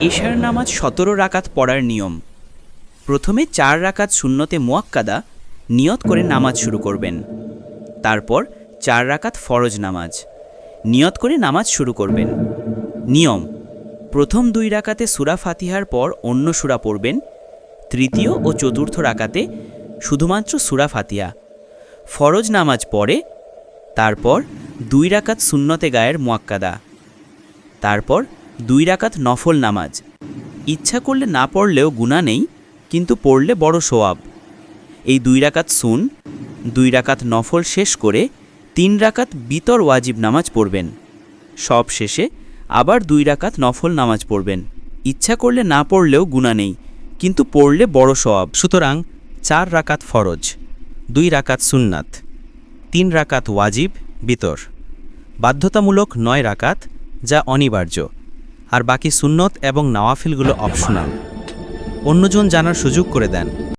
এশার নামাজ সতেরো রাকাত পড়ার নিয়ম। প্রথমে চার রাকাত শূন্যতে মোয়াক্কাদা নিয়ত করে নামাজ শুরু করবেন। তারপর চার রাকাত ফরজ নামাজ নিয়ত করে নামাজ শুরু করবেন। নিয়ম, প্রথম দুই রাকাতে সুরা ফাতিহার পর অন্য সুরা পড়বেন। তৃতীয় ও চতুর্থ রাকাতে শুধুমাত্র সুরা ফাতিহা। ফরজ নামাজ পড়ে, তারপর দুই রাকাত শূন্যতে গায়ের মোয়াক্কাদা। তারপর দুই রাকাত নফল নামাজ। ইচ্ছা করলে না পড়লেও গুণা নেই, কিন্তু পড়লে বড় সোয়াব। এই দুই রাকাত সুন, দুই রাকাত নফল শেষ করে তিন রাকাত বিতর ওয়াজিব নামাজ পড়বেন। সব শেষে আবার দুই রাকাত নফল নামাজ পড়বেন। ইচ্ছা করলে না পড়লেও গুণা নেই, কিন্তু পড়লে বড় সোয়াব। সুতরাং চার রাকাত ফরজ, দুই রাকাত সুন্নাত, তিন রাকাত ওয়াজিব বিতর। বাধ্যতামূলক নয় রাকাত যা অনিবার্য। আর বাকি সুন্নত এবং নাওয়াফিলগুলো অপশনাল অন্যজন জানার সুযোগ করে দেন।